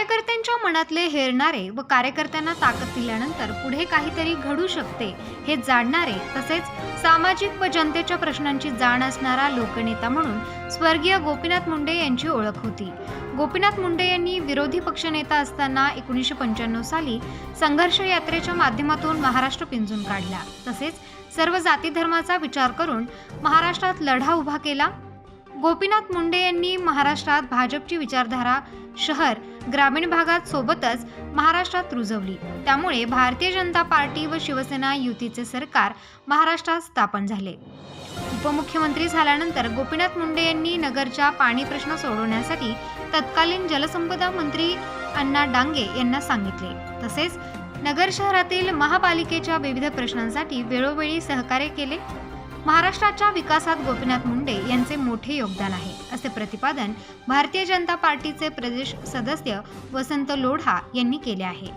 कार्यकर्त्यांच्या मनातले हेरणारे व कार्यकर्त्यांना ताकद दिल्यानंतर पुढे काहीतरी घडू शकते हे जाणणारे तसेच सामाजिक व जनतेच्या प्रश्नांची जाण असणारा लोकनेता म्हणून स्वर्गीय गोपीनाथ मुंडे यांची ओळख होती. गोपीनाथ मुंडे यांनी विरोधी पक्षनेता असताना एकोणीसशे पंच्याण्णव साली संघर्ष यात्रेच्या माध्यमातून महाराष्ट्र पिंजून काढला. तसेच सर्व जाती धर्माचा विचार करून महाराष्ट्रात लढा उभा केला. गोपीनाथ मुंडे यांनी महाराष्ट्रात भाजपची विचारधारा शहर ग्रामीण भागात सोबतच महाराष्ट्रात रुजवली. त्यामुळे भारतीय जनता पार्टी व शिवसेना युतीचे सरकार महाराष्ट्रात स्थापन झाले. उपमुख्यमंत्री झाल्यानंतर गोपीनाथ मुंडे यांनी नगरच्या पाणी प्रश्न सोडवण्यासाठी तत्कालीन जलसंपदा मंत्री अण्णा डांगे यांना सांगितले. तसेच नगर शहरातील महापालिकेच्या विविध प्रश्नांसाठी वेळोवेळी सहकार्य केले. महाराष्ट्राच्या विकासात गोपीनाथ मुंडे यांचे मोठे योगदान आहे असे प्रतिपादन भारतीय जनता पार्टीचे प्रदेश सदस्य वसंत लोढा यांनी केले आहे.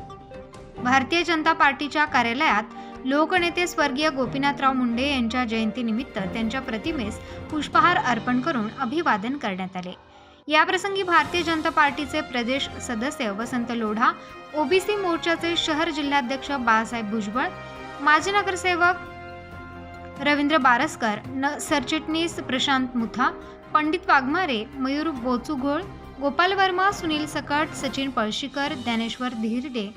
भारतीय जनता पार्टीच्या कार्यालयात लोकनेते स्वर्गीय गोपीनाथराव मुंडे यांच्या जयंतीनिमित्त त्यांच्या प्रतिमेस पुष्पहार अर्पण करून अभिवादन करण्यात आले. याप्रसंगी भारतीय जनता पार्टीचे प्रदेश सदस्य वसंत लोढा ओबीसी मोर्चाचे शहर जिल्हाध्यक्ष बाळासाहेब भुजबळ माजी नगरसेवक रवींद्र बारसकर न सरचिटणीस Prashant Mutha Pandit Waghmare Mayur बोचुघोळ Gopal Varma Sunil Sakat Sachin Palshikar Dnyaneshwar Dhirde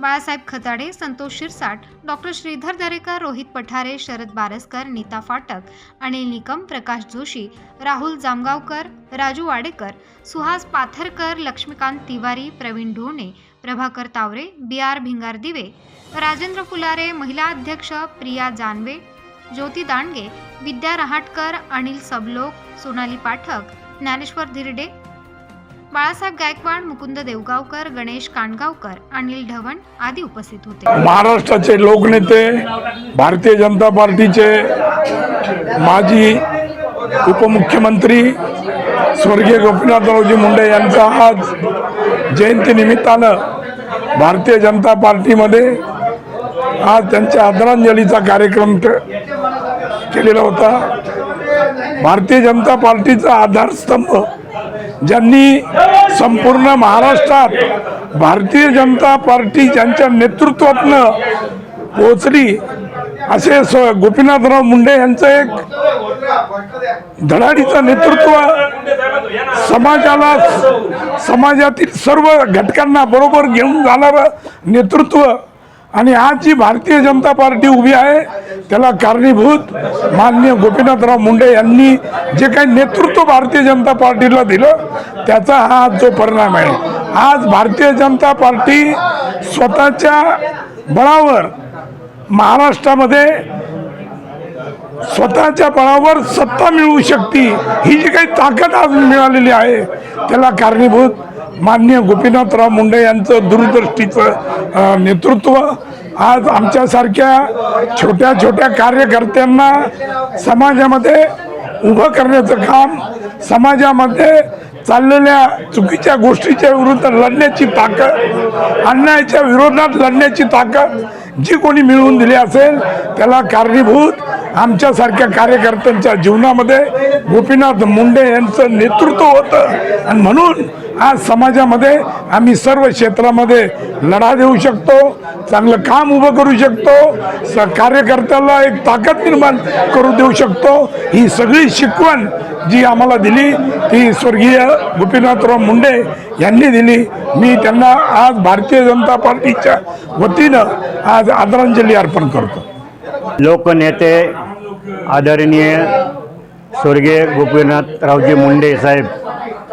Balasaheb Khatade Santosh Shirsat doctor Shridhar Darekar Rohit Pathare Sharad Baraskar Neeta Phatak Anil Nikam Prakash Joshi Rahul Jamgaonkar Raju Wadekar Suhas Patharkar Laxmikant Tiwari Pravin Dhone Prabhakar Taware B R Bhingardive Rajendra Phulare महिला अध्यक्ष प्रिया जानवे ज्योती दांडगे विद्या रहाटकर अनिल सबलोक सोनाली पाठक ज्ञानेश्वर धिरडे बाळासाहेब गायकवाड मुकुंद देवगावकर गणेश कानगावकर अनिल ढवण आदी उपस्थित होते. महाराष्ट्राचे लोकनेते भारतीय जनता पार्टीचे माजी उपमुख्यमंत्री स्वर्गीय गोपीनाथरावजी मुंडे यांचा आज जयंतीनिमित्तानं भारतीय जनता पार्टीमध्ये आज त्यांच्या आदरांजलीचा कार्यक्रम केलेला होता. भारतीय जनता पार्टीचा आधारस्तंभ ज्यांनी संपूर्ण महाराष्ट्रात भारतीय जनता पार्टी ज्यांच्या नेतृत्वातनं पोचली असे स गोपीनाथराव मुंडे यांचं एक धडाडीचं नेतृत्व समाजाला समाजातील सर्व घटकांना बरोबर घेऊन जाणारं नेतृत्व आणि आज जी भारतीय जनता पार्टी उभी आहे त्याला कारणीभूत माननीय गोपीनाथराव मुंडे यांनी जे काही नेतृत्व भारतीय जनता पार्टीला दिलं त्याचा हा आज जो परिणाम आहे. आज भारतीय जनता पार्टी स्वतःच्या बळावर महाराष्ट्रामध्ये स्वतःच्या बळावर सत्ता मिळवू शकते ही जी काही ताकद आज मिळालेली आहे त्याला कारणीभूत माननीय गोपीनाथराव मुंडे यांचं दूरदृष्टीचं नेतृत्व. आज आमच्यासारख्या छोट्या छोट्या कार्यकर्त्यांना समाजामध्ये उभं करण्याचं काम समाजामध्ये चाललेल्या चुकीच्या गोष्टीच्या विरुद्ध लढण्याची ताकद अन्यायाच्या विरोधात लढण्याची ताकद जी कोणी मिळवून दिली असेल त्याला कारणीभूत आमच्यासारख्या कार्यकर्त्यांच्या जीवनामध्ये गोपीनाथ मुंडे यांचं नेतृत्व होतं. आणि म्हणून आज समाजामध्ये आम्ही सर्व क्षेत्रामध्ये लढा देऊ शकतो चांगलं काम उभं करू शकतो स कार्यकर्त्याला एक ताकद निर्माण करू देऊ शकतो. ही सगळी शिकवण जी आम्हाला दिली ती स्वर्गीय गोपीनाथराव मुंडे यांनी दिली. मी त्यांना आज भारतीय जनता पार्टीच्या वतीनं आज आदरांजली अर्पण करतो. लोकनेते आदरणीय स्वर्गीय गोपीनाथरावजी मुंडे साहेब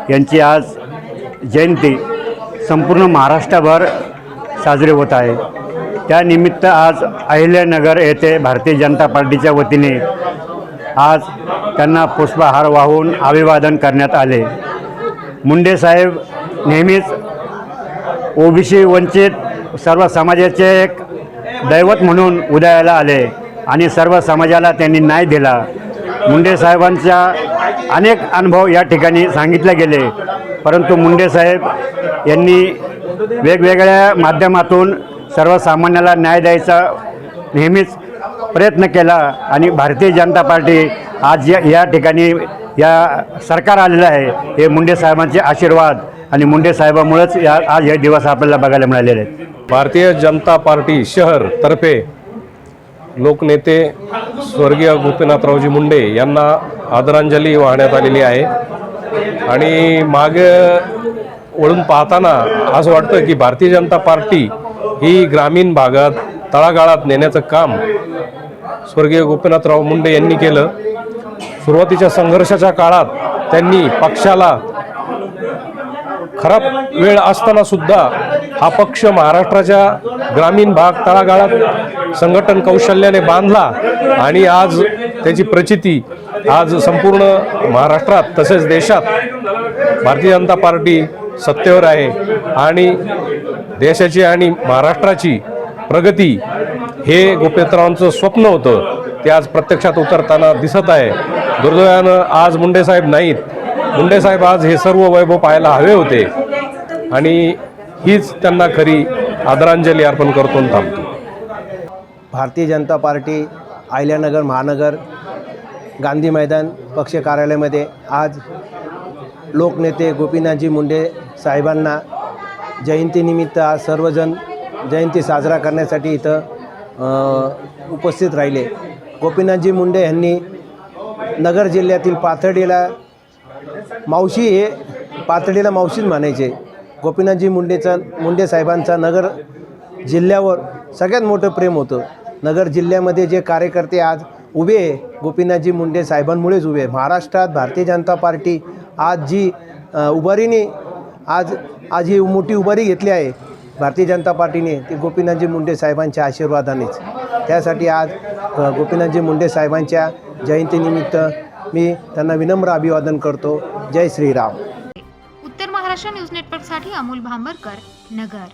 यांची आज जयंती संपूर्ण महाराष्ट्रभर साजरे होत आहे. त्यानिमित्त आज अहिल्यानगर येथे भारतीय जनता पार्टीच्या वतीने आज त्यांना पुष्पहार वाहून अभिवादन करण्यात आले. मुंडे साहेब नेहमीच ओबीसी वंचित सर्व समाजाचे एक दैवत म्हणून उदयाला आले आणि सर्व समाजाला त्यांनी न्याय दिला. मुंडे साहेबांच्या अनेक अनुभव या ठिकाणी सांगितले गेले. परंतु मुंडे साहेब यांनी वेगवेगळ्या माध्यमातून सर्वसामान्याला न्याय द्यायचा नेहमीच प्रयत्न केला आणि भारतीय जनता पार्टी आज या या ठिकाणी या सरकार आलेलं आहे हे मुंडे साहेबांचे आशीर्वाद आणि मुंडे साहेबामुळेच या आज हे दिवस आपल्याला बघायला मिळालेले आहेत. भारतीय जनता पार्टी शहर तर्फे लोकनेते स्वर्गीय गोपीनाथरावजी मुंडे यांना आदरांजली वाहण्यात आलेली आहे. आणि मागे वळून पाहताना असं वाटतं की भारतीय जनता पार्टी ही ग्रामीण भागात तळागाळात नेण्याचं काम स्वर्गीय गोपीनाथराव मुंडे यांनी केलं. सुरुवातीच्या संघर्षाच्या काळात त्यांनी पक्षाला खराब वेळ असताना सुद्धा हा पक्ष महाराष्ट्राच्या ग्रामीण भाग तळागाळात संघटन कौशल्याने बांधला आणि आज त्याची प्रचिती आज संपूर्ण महाराष्ट्रात तसेच देशात भारतीय जनता पार्टी सत्तेवर आहे. आणि देशाची आणि महाराष्ट्राची प्रगती हे गोपीनाथरावांचं स्वप्न होतं. ते आज प्रत्यक्षात उतरताना दिसत आहे. दुर्दैवानं आज मुंडेसाहेब नाहीत. मुंडेसाहेब आज हे सर्व वैभव पाहायला हवे होते. आणि हीच त्यांना खरी आदरांजली अर्पण करतो थांबतो. भारतीय जनता पार्टी आयल्यानगर महानगर गांधी मैदान पक्ष कार्यालयामध्ये आज लोकनेते गोपीनाथजी मुंडे साहेबांना जयंतीनिमित्त आज सर्वजण जयंती साजरा करण्यासाठी इथं उपस्थित राहिले. गोपीनाथजी मुंडे यांनी नगर जिल्ह्यातील पाथर्डीला मावशी हे पाथर्डीला मावशीच म्हणायचे. गोपीनाथजी मुंडेचा मुंडे साहेबांचा नगर जिल्ह्यावर सगळ्यात मोठं प्रेम होतं. नगर जिल्ह्यामध्ये जे कार्यकर्ते आज उभे आहे. गोपीनाथजी मुंडे साहेबांमुळेच उभे आहे. महाराष्ट्रात भारतीय जनता पार्टी आज जी उभारीने आज आज ही मोठी उभारी घेतली आहे भारतीय जनता पार्टीने ती गोपीनाथजी मुंडे साहेबांच्या आशीर्वादानेच. त्यासाठी आज गोपीनाथजी मुंडे साहेबांच्या जयंतीनिमित्त मी त्यांना विनम्र अभिवादन करतो. जय श्रीराम. उत्तर महाराष्ट्र न्यूज नेटवर्कसाठी अमोल भांबरकर नगर.